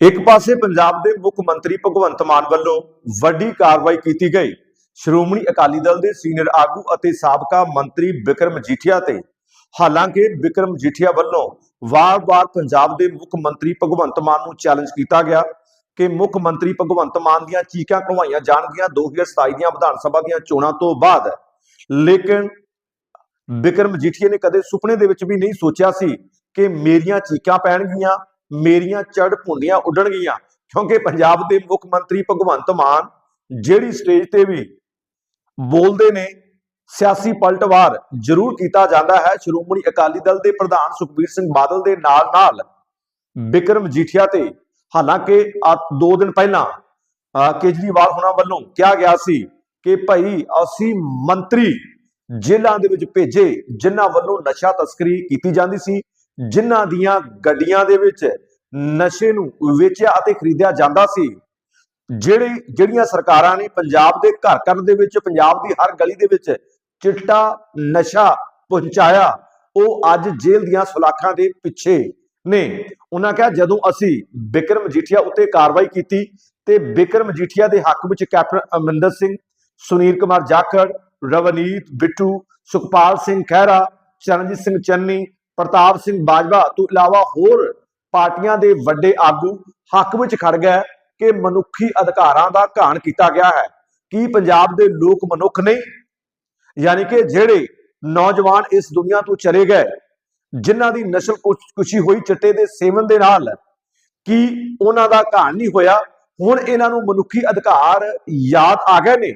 ਇੱਕ ਪਾਸੇ ਪੰਜਾਬ ਦੇ ਮੁੱਖ ਮੰਤਰੀ ਭਗਵੰਤ ਮਾਨ ਵੱਲੋਂ ਵੱਡੀ ਕਾਰਵਾਈ ਕੀਤੀ ਗਈ। ਸ਼੍ਰੋਮਣੀ ਅਕਾਲੀ ਦਲ ਦੇ ਸੀਨੀਅਰ ਆਗੂ ਅਤੇ ਸਾਬਕਾ ਮੰਤਰੀ ਵਿਕਰਮ ਮਜੀਠੀਆ ਤੇ ਹਾਲਾਂਕਿ ਵਿਕਰਮ ਮਜੀਠੀਆ ਵੱਲੋਂ ਵਾਰ-ਵਾਰ ਪੰਜਾਬ ਦੇ ਮੁੱਖ ਮੰਤਰੀ ਭਗਵੰਤ ਮਾਨ ਨੂੰ ਚੈਲੰਜ ਕੀਤਾ ਗਿਆ ਕਿ ਮੁੱਖ ਮੰਤਰੀ ਭਗਵੰਤ ਮਾਨ ਦੀਆਂ ਚੀਕਾਂ ਕਢਵਾਈਆਂ ਜਾਣਗੀਆਂ 2027 ਦੀਆਂ ਵਿਧਾਨ ਸਭਾ ਦੀਆਂ ਚੋਣਾਂ ਤੋਂ ਬਾਅਦ। ਲੇਕਿਨ ਵਿਕਰਮ ਮਜੀਠੀਆ ਨੇ ਕਦੇ ਸੁਪਨੇ ਦੇ ਵਿੱਚ ਵੀ ਨਹੀਂ ਸੋਚਿਆ ਸੀ ਕਿ ਮੇਰੀਆਂ ਚੀਕਾਂ ਪੈਣਗੀਆਂ ਮੇਰੀਆਂ ਚੜ ਭੁੰਡੀਆਂ ਉੱਡਣਗੀਆਂ। ਕਿਉਂਕਿ ਪੰਜਾਬ ਦੇ ਮੁੱਖ ਮੰਤਰੀ ਭਗਵੰਤ ਮਾਨ ਜਿਹੜੀ ਸਟੇਜ ਤੇ ਵੀ ਬੋਲਦੇ ਨੇ, ਸਿਆਸੀ ਪਲਟਵਾਰ ਜ਼ਰੂਰ ਕੀਤਾ ਜਾਂਦਾ ਹੈ। ਸ਼੍ਰੋਮਣੀ ਅਕਾਲੀ ਦਲ ਦੇ ਪ੍ਰਧਾਨ ਸੁਖਬੀਰ ਸਿੰਘ ਬਾਦਲ ਦੇ ਨਾਲ ਨਾਲ ਬਿਕਰਮ ਮਜੀਠੀਆ ਤੇ ਹਾਲਾਂਕਿ ਆ ਦੋ ਦਿਨ ਪਹਿਲਾਂ ਅਹ ਕੇਜਰੀਵਾਲ ਹੋਣਾ ਵੱਲੋਂ ਕਿਹਾ ਗਿਆ ਸੀ ਕਿ ਭਾਈ ਅਸੀਂ ਮੰਤਰੀ ਜੇਲ੍ਹਾਂ ਦੇ ਵਿੱਚ ਭੇਜੇ, ਜਿਨ੍ਹਾਂ ਵੱਲੋਂ ਨਸ਼ਾ ਤਸਕਰੀ ਕੀਤੀ ਜਾਂਦੀ ਸੀ। ਜਿਨ੍ਹਾਂ ਦੀਆਂ ਗੱਡੀਆਂ ਦੇ ਵਿੱਚ ਨਸ਼ੇ ਨੂੰ ਵੇਚਿਆ ਅਤੇ ਖਰੀਦਿਆ ਜਾਂਦਾ ਸੀ, ਜਿਹੜੇ, ਜਿਹੜੀਆਂ ਸਰਕਾਰਾਂ ਨੇ ਪੰਜਾਬ ਦੇ ਘਰ ਘਰ ਦੇ ਵਿੱਚ, ਪੰਜਾਬ ਦੀ ਹਰ ਗਲੀ ਦੇ ਵਿੱਚ ਚਿੱਟਾ ਨਸ਼ਾ ਪਹੁੰਚਾਇਆ, ਉਹ ਅੱਜ ਜੇਲ੍ਹ ਦੀਆਂ ਸੁਲਾਖਾਂ ਦੇ ਪਿੱਛੇ ਨੇ। ਉਹਨਾਂ ਕਿਹਾ, ਜਦੋਂ ਅਸੀਂ ਬਿਕਰਮ ਮਜੀਠੀਆ ਉੱਤੇ ਕਾਰਵਾਈ ਕੀਤੀ ਤੇ ਬਿਕਰਮ ਮਜੀਠੀਆ ਦੇ ਹੱਕ ਵਿੱਚ ਕੈਪਟਨ ਅਮਰਿੰਦਰ ਸਿੰਘ, ਸੁਨੀਲ ਕੁਮਾਰ ਜਾਖੜ, ਰਵਨੀਤ ਬਿੱਟੂ, ਸੁਖਪਾਲ ਸਿੰਘ ਖਹਿਰਾ, ਚਰਨਜੀਤ ਸਿੰਘ ਚੰਨੀ ਪ੍ਰਤਾਪ ਸਿੰਘ ਬਾਜਵਾ ਤੋਂ ਇਲਾਵਾ ਹੋਰ ਪਾਰਟੀਆਂ ਦੇ ਵੱਡੇ ਆਗੂ ਹੱਕ ਵਿੱਚ ਖੜ ਗਏ ਕਿ ਮਨੁੱਖੀ ਅਧਿਕਾਰਾਂ ਦਾ ਘਾਣ ਕੀਤਾ ਗਿਆ ਹੈ। ਕੀ ਪੰਜਾਬ ਦੇ ਲੋਕ ਮਨੁੱਖ ਨਹੀਂ? ਯਾਨੀ ਕਿ ਜਿਹੜੇ ਨੌਜਵਾਨ ਇਸ ਦੁਨੀਆ ਤੋਂ ਚਲੇ ਗਏ, ਜਿਨ੍ਹਾਂ ਦੀ ਨਸਲ ਕੁਛ- ਕੁਸ਼ੀ ਹੋਈ ਚਿੱਟੇ ਦੇ ਸੇਵਨ ਦੇ ਨਾਲ, ਕੀ ਉਹਨਾਂ ਦਾ ਘਾਣ ਨਹੀਂ ਹੋਇਆ? ਹੁਣ ਇਹਨਾਂ ਨੂੰ ਮਨੁੱਖੀ ਅਧਿਕਾਰ ਯਾਦ ਆ ਗਏ ਨੇ।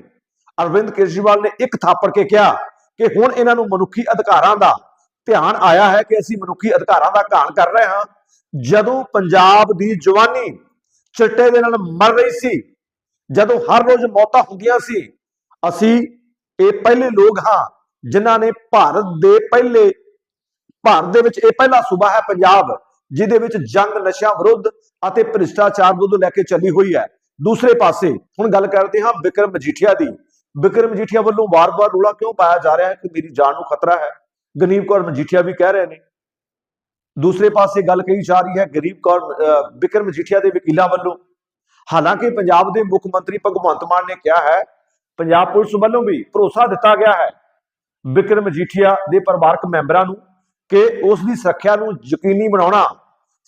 ਅਰਵਿੰਦ ਕੇਜਰੀਵਾਲ ਨੇ ਇੱਕ ਥਾਪੜ ਕੇ ਕਿਹਾ ਕਿ ਹੁਣ ਇਹਨਾਂ ਨੂੰ ਮਨੁੱਖੀ ਅਧਿਕਾਰਾਂ ਦਾ ਧਿਆਨ ਆਇਆ ਹੈ ਕਿ ਅਸੀਂ ਮਨੁੱਖੀ ਅਧਿਕਾਰਾਂ ਦਾ ਘਾਣ ਕਰ ਰਹੇ ਹਾਂ। ਜਦੋਂ ਪੰਜਾਬ ਦੀ ਜਵਾਨੀ ਚਿੱਟੇ ਦੇ ਨਾਲ ਮਰ ਰਹੀ ਸੀ, ਜਦੋਂ ਹਰ ਰੋਜ਼ ਮੌਤਾਂ ਹੁੰਦੀਆਂ ਸੀ, ਅਸੀਂ ਇਹ ਪਹਿਲੇ ਲੋਕ ਹਾਂ ਜਿਨ੍ਹਾਂ ਨੇ ਭਾਰਤ ਦੇ ਪਹਿਲੇ, ਭਾਰਤ ਦੇ ਵਿੱਚ ਇਹ ਪਹਿਲਾ ਸੂਬਾ ਹੈ ਪੰਜਾਬ, ਜਿਹਦੇ ਵਿੱਚ ਜੰਗ, ਨਸ਼ਿਆਂ ਵਿਰੁੱਧ ਅਤੇ ਭ੍ਰਿਸ਼ਟਾਚਾਰ ਵਿਰੁੱਧ ਲੈ ਕੇ ਚੱਲੀ ਹੋਈ ਹੈ। ਦੂਸਰੇ ਪਾਸੇ ਹੁਣ ਗੱਲ ਕਰਦੇ ਹਾਂ ਬਿਕਰਮ ਮਜੀਠੀਆ ਦੀ। ਬਿਕਰਮ ਮਜੀਠੀਆ ਵੱਲੋਂ ਵਾਰ-ਵਾਰ ਰੌਲਾ ਕਿਉਂ ਪਾਇਆ ਜਾ ਰਿਹਾ ਹੈ ਕਿ ਮੇਰੀ ਜਾਨ ਨੂੰ ਖਤਰਾ ਹੈ? ਗਨੀਬ ਕੌਰ ਮਜੀਠੀਆ ਵੀ ਕਹਿ ਰਹੇ ਨੇ। ਦੂਸਰੇ ਪਾਸੇ ਗੱਲ ਕਹੀ ਜਾ ਰਹੀ ਹੈ ਗਰੀਬ ਕੌਰ ਬਿਕਰਮ ਮਜੀਠੀਆ ਦੇ ਵਕੀਲਾਂ ਵੱਲੋਂ। ਹਾਲਾਂਕਿ ਪੰਜਾਬ ਦੇ ਮੁੱਖ ਮੰਤਰੀ ਭਗਵੰਤ ਮਾਨ ਨੇ ਕਿਹਾ ਹੈ, ਪੰਜਾਬ ਪੁਲਿਸ ਵੱਲੋਂ ਵੀ ਭਰੋਸਾ ਦਿੱਤਾ ਗਿਆ ਹੈ ਬਿਕਰਮ ਮਜੀਠੀਆ ਦੇ ਪਰਿਵਾਰਕ ਮੈਂਬਰਾਂ ਨੂੰ ਕਿ ਉਸ ਦੀ ਸੁਰੱਖਿਆ ਨੂੰ ਯਕੀਨੀ ਬਣਾਉਣਾ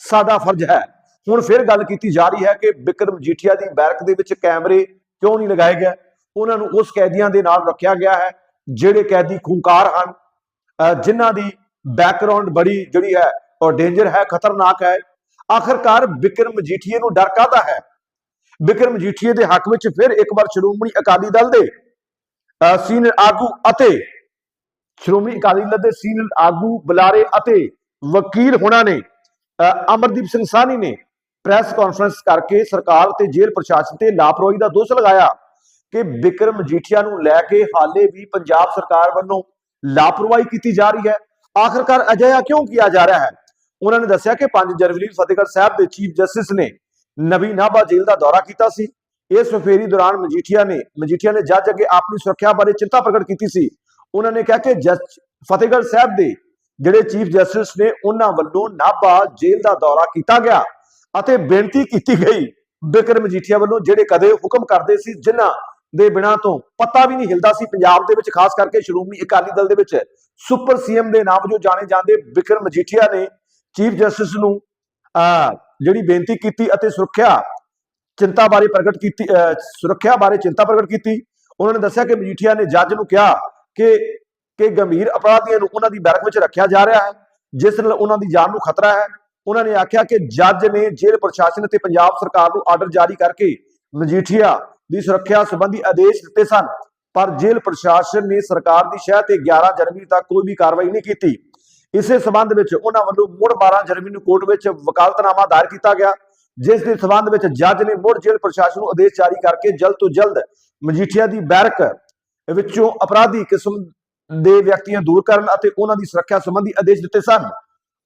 ਸਾਡਾ ਫਰਜ਼ ਹੈ। ਹੁਣ ਫਿਰ ਗੱਲ ਕੀਤੀ ਜਾ ਰਹੀ ਹੈ ਕਿ ਬਿਕਰਮ ਮਜੀਠੀਆ ਦੀ ਬੈਰਕ ਦੇ ਵਿੱਚ ਕੈਮਰੇ ਕਿਉਂ ਨਹੀਂ ਲਗਾਏ ਗਏ? ਉਹਨਾਂ ਨੂੰ ਉਸ ਕੈਦੀਆਂ ਦੇ ਨਾਲ ਰੱਖਿਆ ਗਿਆ ਹੈ, ਜਿਹੜੇ ਕੈਦੀ ਖੂੰਕਾਰ ਹਨ। ਜਿਨ੍ਹਾਂ ਦੀ ਬੈਕਗ੍ਰਾਉਂਡ ਬੜੀ ਜਿਹੜੀ ਹੈ ਔਰ ਡੇਂਜਰ ਹੈ, ਖਤਰਨਾਕ ਹੈ। ਆਖਰਕਾਰ ਵਿਕਰਮ ਮਜੀਠੀਏ ਨੂੰ ਡਰ ਕਾਹਦਾ ਹੈ? ਵਿਕਰਮ ਮਜੀਠੀਏ ਦੇ ਹੱਕ ਵਿੱਚ ਫਿਰ ਇੱਕ ਵਾਰ ਸ਼੍ਰੋਮਣੀ ਅਕਾਲੀ ਦਲ ਦੇ ਸੀਨੀਅਰ ਆਗੂ ਅਤੇ ਸ਼੍ਰੋਮਣੀ ਅਕਾਲੀ ਦਲ ਦੇ ਸੀਨੀਅਰ ਆਗੂ ਬੁਲਾਰੇ ਅਤੇ ਵਕੀਲ ਹੋਣਾ ਨੇ ਅਮਰਦੀਪ ਸਿੰਘ ਸਾਨੀ ਨੇ ਪ੍ਰੈਸ ਕਾਨਫਰੰਸ ਕਰਕੇ ਸਰਕਾਰ ਤੇ ਜੇਲ੍ਹ ਪ੍ਰਸ਼ਾਸਨ ਤੇ ਲਾਪਰਵਾਹੀ ਦਾ ਦੋਸ਼ ਲਗਾਇਆ ਕਿ ਬਿਕਰਮ ਮਜੀਠੀਆ ਨੂੰ ਲੈ ਕੇ ਹਾਲੇ ਵੀ ਪੰਜਾਬ ਸਰਕਾਰ ਵੱਲੋਂ ਲਾਪਰਵਾਹੀ ਕੀਤੀ ਜਾ ਰਹੀ ਹੈ। ਆਖਰਕਾਰ ਅਜਿਹਾ ਕਿਉਂ ਕੀਤਾ ਜਾ ਰਿਹਾ ਹੈ? ਉਹਨਾਂ ਨੇ ਦੱਸਿਆ ਕਿ 5 ਜਨਵਰੀ ਨੂੰ ਫਤਿਹਗੜ੍ਹ ਸਾਹਿਬ ਦੇ ਚੀਫ ਜਸਟਿਸ ਨੇ ਨਵੀਂ ਨਾਭਾ ਜੇਲ੍ਹ ਦਾ ਦੌਰਾ ਕੀਤਾ ਸੀ। ਇਸ ਫੇਰੀ ਦੌਰਾਨ ਮਜੀਠੀਆ ਨੇ ਮਜੀਠੀਆ ਨੇ ਜੱਜ ਅੱਗੇ ਆਪਣੀ ਸੁਰੱਖਿਆ ਬਾਰੇ ਚਿੰਤਾ ਪ੍ਰਗਟ ਕੀਤੀ ਸੀ। ਉਹਨਾਂ ਨੇ ਕਿਹਾ ਕਿ ਜਸ ਫਤਿਹਗੜ੍ਹ ਸਾਹਿਬ ਦੇ ਜਿਹੜੇ ਚੀਫ ਜਸਟਿਸ ਨੇ, ਉਹਨਾਂ ਵੱਲੋਂ ਨਾਭਾ ਜੇਲ੍ਹ ਦਾ ਦੌਰਾ ਕੀਤਾ ਗਿਆ ਅਤੇ ਬੇਨਤੀ ਕੀਤੀ ਗਈ। ਬਿਕਰ ਮਜੀਠੀਆ ਵੱਲੋਂ ਜਿਹੜੇ ਕਦੇ ਹੁਕਮ ਕਰਦੇ ਸੀ, ਜਿਨ੍ਹਾਂ ਦੇ ਬਿਨਾਂ ਤੋਂ ਪਤਾ ਵੀ ਨਹੀਂ ਹਿਲਦਾ ਸੀ ਪੰਜਾਬ ਦੇ ਵਿੱਚ, ਖਾਸ ਕਰਕੇ ਸ਼੍ਰੋਮਣੀ ਅਕਾਲੀ ਦਲ ਦੇ ਵਿੱਚ। ਸੁਪਰ ਸੀਐਮ ਦੇ ਨਾਮ ਵਜੋਂ ਜਾਣੇ ਜਾਂਦੇ ਬਿਕਰਮ ਮਜੀਠੀਆ ਨੇ ਚੀਫ ਜਸਟਿਸ ਨੂੰ ਜਿਹੜੀ ਬੇਨਤੀ ਕੀਤੀ ਅਤੇ ਸੁਰੱਖਿਆ ਚਿੰਤਾ ਬਾਰੇ ਪ੍ਰਗਟ ਕੀਤੀ ਸੁਰੱਖਿਆ ਬਾਰੇ ਚਿੰਤਾ ਪ੍ਰਗਟ ਕੀਤੀ। ਉਹਨਾਂ ਨੇ ਦੱਸਿਆ ਕਿ ਮਜੀਠੀਆ ਨੇ ਜੱਜ ਨੂੰ ਕਿਹਾ ਕਿ ਕਿ ਗੰਭੀਰ ਅਪਰਾਧੀਆਂ ਨੂੰ ਉਹਨਾਂ ਦੀ ਬੈਰਕ ਵਿੱਚ ਰੱਖਿਆ ਜਾ ਰਿਹਾ ਹੈ, ਜਿਸ ਨਾਲ ਉਹਨਾਂ ਦੀ ਜਾਨ ਨੂੰ ਖਤਰਾ ਹੈ। ਉਹਨਾਂ ਨੇ ਆਖਿਆ ਕਿ ਜੱਜ ਨੇ ਜੇਲ੍ਹ ਪ੍ਰਸ਼ਾਸਨ ਅਤੇ ਪੰਜਾਬ ਸਰਕਾਰ ਨੂੰ ਆਰਡਰ ਜਾਰੀ ਕਰਕੇ ਮਜੀਠੀਆ ਦੀ ਸੁਰੱਖਿਆ ਸੰਬੰਧੀ ਆਦੇਸ਼ ਦਿੱਤੇ ਸਨ। ਪਰ ਜੇਲ੍ਹ ਪ੍ਰਸ਼ਾਸਨ ਨੇ ਸਰਕਾਰ ਦੀ ਸ਼ਹਿ ਤੇ 11 ਜਨਵਰੀ ਤੱਕ ਕੋਈ ਵੀ ਕਾਰਵਾਈ ਨਹੀਂ ਕੀਤੀ। ਇਸੇ ਸਬੰਧ ਵਿੱਚ ਉਹਨਾਂ ਵੱਲੋਂ ਮੁੜ 12 ਜਨਵਰੀ ਨੂੰ ਕੋਰਟ ਵਿੱਚ ਵਕਾਲਤਨਾਮਾ ਦਾਇਰ ਕੀਤਾ ਗਿਆ। ਜਿਸ ਦੇ ਸਬੰਧ ਵਿੱਚ ਜੱਜ ਨੇ ਮੁੜ ਜੇਲ੍ਹ ਪ੍ਰਸ਼ਾਸਨ ਨੂੰ ਆਦੇਸ਼ ਜਾਰੀ ਕਰਕੇ ਜਲਦ ਤੋਂ ਜਲਦ ਮਜੀਠੀਆ ਦੀ ਬੈਰਕ ਵਿੱਚੋਂ ਅਪਰਾਧੀ ਕਿਸਮ ਦੇ ਵਿਅਕਤੀਆਂ ਦੂਰ ਕਰਨ ਅਤੇ ਉਹਨਾਂ ਦੀ ਸੁਰੱਖਿਆ ਸੰਬੰਧੀ ਆਦੇਸ਼ ਦਿੱਤੇ ਸਨ।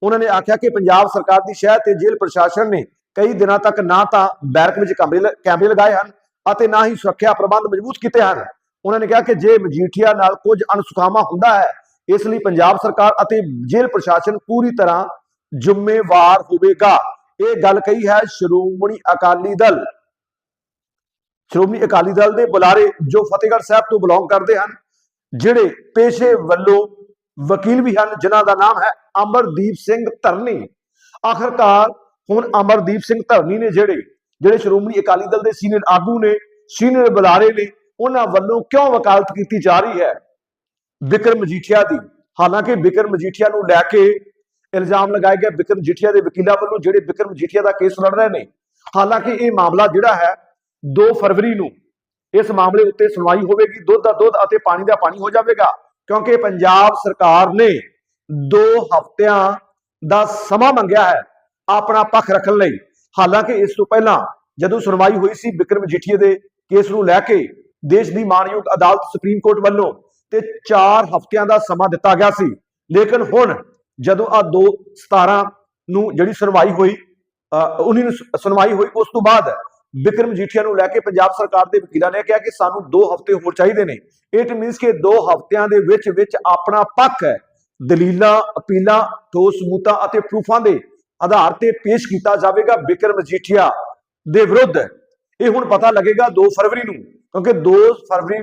ਉਹਨਾਂ ਨੇ ਆਖਿਆ ਕਿ ਪੰਜਾਬ ਸਰਕਾਰ ਦੀ ਸ਼ਹਿ ਤੇ ਜੇਲ੍ਹ ਪ੍ਰਸ਼ਾਸਨ ਨੇ ਕਈ ਦਿਨਾਂ ਤੱਕ ਨਾ ਤਾਂ ਬੈਰਕ ਵਿੱਚ ਕੈਮਰੇ ਕੈਮਰੇ ਲਗਾਏ ਹਨ ਅਤੇ ਨਾ ਹੀ ਸੁਰੱਖਿਆ ਪ੍ਰਬੰਧ ਮਜ਼ਬੂਤ ਕੀਤੇ ਹਨ। ਉਹਨਾਂ ਨੇ ਕਿਹਾ ਕਿ ਜੇ ਮਜੀਠੀਆ ਨਾਲ ਕੁਝ ਅਣਸੁਖਾਵਾਂ ਹੁੰਦਾ ਹੈ, ਇਸ ਲਈ ਪੰਜਾਬ ਸਰਕਾਰ ਅਤੇ ਜੇਲ੍ਹ ਪ੍ਰਸ਼ਾਸਨ ਪੂਰੀ ਤਰ੍ਹਾਂ ਜ਼ਿੰਮੇਵਾਰ ਹੋਵੇਗਾ। ਇਹ ਗੱਲ ਕਹੀ ਹੈ ਸ਼੍ਰੋਮਣੀ ਅਕਾਲੀ ਦਲ। ਸ਼੍ਰੋਮਣੀ ਅਕਾਲੀ ਦਲ ਦੇ ਬੁਲਾਰੇ ਜੋ ਫਤਿਹਗੜ੍ਹ ਸਾਹਿਬ ਤੋਂ ਬਿਲੋਂਗ ਕਰਦੇ ਹਨ, ਜਿਹੜੇ ਪੇਸ਼ੇ ਵੱਲੋਂ ਵਕੀਲ ਵੀ ਹਨ, ਜਿਨ੍ਹਾਂ ਦਾ ਨਾਮ ਹੈ ਅਮਰਦੀਪ ਸਿੰਘ ਧਰਨੀ। ਆਖਰਕਾਰ ਹੁਣ ਅਮਰਦੀਪ ਸਿੰਘ ਧਰਨੀ ਨੇ ਜਿਹੜੇ ਜਿਹੜੇ ਸ਼੍ਰੋਮਣੀ ਅਕਾਲੀ ਦਲ ਦੇ ਸੀਨੀਅਰ ਆਗੂ ਨੇ, ਸੀਨੀਅਰ ਬੁਲਾਰੇ ਨੇ, ਉਹਨਾਂ ਵੱਲੋਂ ਕਿਉਂ ਵਕਾਲਤ ਕੀਤੀ ਜਾ ਰਹੀ ਹੈ? ਵਿਕਰਮ ਮਜੀਠੀਆ ਦੀ। ਹਾਲਾਂਕਿ ਵਿਕਰਮ ਮਜੀਠੀਆ ਨੂੰ ਲੈ ਕੇ ਇਲਜ਼ਾਮ ਲਗਾਏ ਗਏ। ਵਿਕਰਮ ਮਜੀਠੀਆ ਦੇ ਵਕੀਲਾਂ ਵੱਲੋਂ ਜਿਹੜੇ ਵਿਕਰਮ ਮਜੀਠੀਆ ਦਾ ਕੇਸ ਲੜ ਰਹੇ ਨੇ, ਹਾਲਾਂਕਿ ਇਹ ਮਾਮਲਾ ਜਿਹੜਾ ਹੈ 2 ਫਰਵਰੀ ਨੂੰ ਇਸ ਮਾਮਲੇ ਉੱਤੇ ਸੁਣਵਾਈ ਹੋਵੇਗੀ। ਦੁੱਧ ਦਾ ਦੁੱਧ ਅਤੇ ਪਾਣੀ ਦਾ ਪਾਣੀ ਹੋ ਜਾਵੇਗਾ, ਕਿਉਂਕਿ ਪੰਜਾਬ ਸਰਕਾਰ ਨੇ 2 ਹਫ਼ਤਿਆਂ ਦਾ ਸਮਾਂ ਮੰਗਿਆ ਹੈ ਆਪਣਾ ਪੱਖ ਰੱਖਣ ਲਈ। ਹਾਲਾਂਕਿ ਇਸ ਤੋਂ ਪਹਿਲਾਂ ਜਦੋਂ ਸੁਣਵਾਈ ਹੋਈ ਸੀ ਵਿਕਰਮ ਮਜੀਠੀਆ ਦੇ ਕੇਸ ਨੂੰ ਲੈ ਕੇ ਦੇਸ਼ ਦੀ ਮਾਨਯੋਗ ਅਦਾਲਤ ਸੁਪਰੀਮ ਕੋਰਟ ਵੱਲੋਂ ਤੇ 4 ਹਫ਼ਤਿਆਂ ਦਾ ਸਮਾਂ ਦਿੱਤਾ ਗਿਆ ਸੀ। ਲੇਕਿਨ ਹੁਣ ਜਦੋਂ ਆ 2 17 ਨੂੰ ਜਿਹੜੀ ਸੁਣਵਾਈ ਹੋਈ 19 ਨੂੰ ਸੁਣਵਾਈ ਹੋਈ, ਉਸ ਤੋਂ ਬਾਅਦ ਵਿਕਰਮ ਜੀਠੀਆ ਨੂੰ ਲੈ ਕੇ ਪੰਜਾਬ ਸਰਕਾਰ ਦੇ ਵਕੀਲਾਂ ਨੇ ਕਿਹਾ ਕਿ ਸਾਨੂੰ 2 ਹਫ਼ਤੇ ਹੋਰ ਚਾਹੀਦੇ ਨੇ। ਇਟ ਮੀਨਸ ਕਿ 2 ਹਫ਼ਤਿਆਂ ਦੇ ਵਿੱਚ ਵਿੱਚ ਆਪਣਾ ਪੱਖ ਹੈ। ਦਲੀਲਾਂ, ਅਪੀਲਾਂ ਠੋਸ ਸਬੂਤਾਂ ਅਤੇ ਪ੍ਰੂਫਾਂ ਦੇ ਆਧਾਰ ਤੇ ਪੇਸ਼ ਕੀਤਾ ਜਾਵੇਗਾ ਵਿਕਰਮ ਮਜੀਠੀਆ ਦੇ ਵਿਰੁੱਧ। ਇਹ ਹੁਣ ਪਤਾ ਲੱਗੇਗਾ 2 ਫਰਵਰੀ ਨੂੰ, ਕਿਉਂਕਿ 2 ਫਰਵਰੀ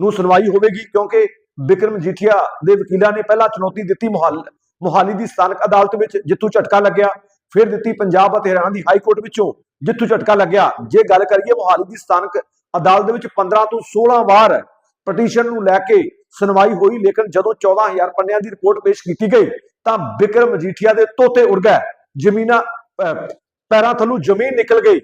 ਨੂੰ ਸੁਣਵਾਈ ਹੋਵੇਗੀ, ਕਿਉਂਕਿ ਬਿਕਰਮ ਜੀਠੀਆ ਦੇ ਵਕੀਲਾਂ ਨੇ ਪਹਿਲਾਂ ਚੁਣੌਤੀ ਦਿੱਤੀ ਮੁਹਾਲ, ਮੁਹਾਲੀ ਦੀ ਸਥਾਨਕ ਅਦਾਲਤ ਵਿੱਚ ਜਿੱਥੋਂ ਝਟਕਾ ਲੱਗਿਆ, ਫਿਰ ਦਿੱਤੀ ਪੰਜਾਬ ਅਤੇ ਹਰਿਆਣਾ ਦੀ ਹਾਈ ਕੋਰਟ ਵਿੱਚੋਂ ਜਿੱਥੋਂ ਝਟਕਾ ਲੱਗਿਆ। ਜੇ ਗੱਲ ਕਰੀਏ ਮੁਹਾਲੀ ਦੀ ਸਥਾਨਕ ਅਦਾਲਤ ਦੇ ਵਿੱਚ 15 ਤੋਂ 16 ਵਾਰ ਪਟੀਸ਼ਨ ਨੂੰ ਲੈ ਕੇ ਸੁਣਵਾਈ ਹੋਈ, ਲੇਕਿਨ ਜਦੋਂ 14000 ਪੰਨਿਆਂ ਦੀ ਰਿਪੋਰਟ ਪੇਸ਼ ਕੀਤੀ ਗਈ, ਤਾਂ ਬਿਕਰਮ ਮਜੀਠੀਆ ਦੇ ਤੋਤੇ ਉੜ ਗਏ। ਜ਼ਮੀਨਾਂ ਪੈਰਾਂ ਥੱਲੋਂ ਜ਼ਮੀਨ ਨਿਕਲ ਗਈ।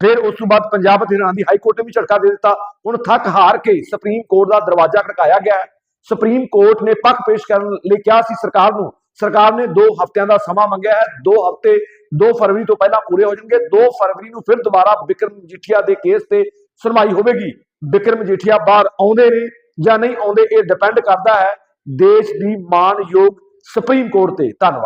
ਫਿਰ ਉਸ ਤੋਂ ਬਾਅਦ ਪੰਜਾਬ ਅਤੇ ਹਰਿਆਣਾ ਦੀ ਹਾਈ ਕੋਰਟ ਨੇ ਵੀ ਝਟਕਾ ਦੇ ਦਿੱਤਾ। ਹੁਣ ਥੱਕ ਹਾਰ ਕੇ ਸੁਪਰੀਮ ਕੋਰਟ ਦਾ ਦਰਵਾਜ਼ਾ ਖੜਕਾਇਆ ਗਿਆ ਸੁਪਰੀਮ ਕੋਰਟ ਨੇ ਪੱਖ ਪੇਸ਼ ਕਰਨ ਲਈ ਕਿਹਾ ਸੀ ਸਰਕਾਰ ਨੂੰ ਸਰਕਾਰ ਨੇ 2 ਹਫ਼ਤਿਆਂ ਦਾ ਸਮਾਂ ਮੰਗਿਆ ਹੈ। 2 ਹਫ਼ਤੇ 2 ਫਰਵਰੀ ਤੋਂ ਪਹਿਲਾਂ ਪੂਰੇ ਹੋ ਜਾਣਗੇ। 2 ਫਰਵਰੀ ਨੂੰ ਫਿਰ ਦੁਬਾਰਾ ਵਿਕਰਮ ਜੀਠੀਆ ਦੇ ਕੇਸ ਤੇ ਸੁਣਵਾਈ ਹੋਵੇਗੀ। ਵਿਕਰਮ ਜੀਠੀਆ ਬਾਹਰ ਆਉਂਦੇ ਨੇ ਜਾਂ ਨਹੀਂ ਆਉਂਦੇ ਇਹ ਡਿਪੈਂਡ ਕਰਦਾ ਹੈ। ਦੇਸ਼ ਦੀ ਮਾਨਯੋਗ ਸੁਪਰੀਮ ਕੋਰਟ ਤੇ। ਧੰਨਵਾਦ।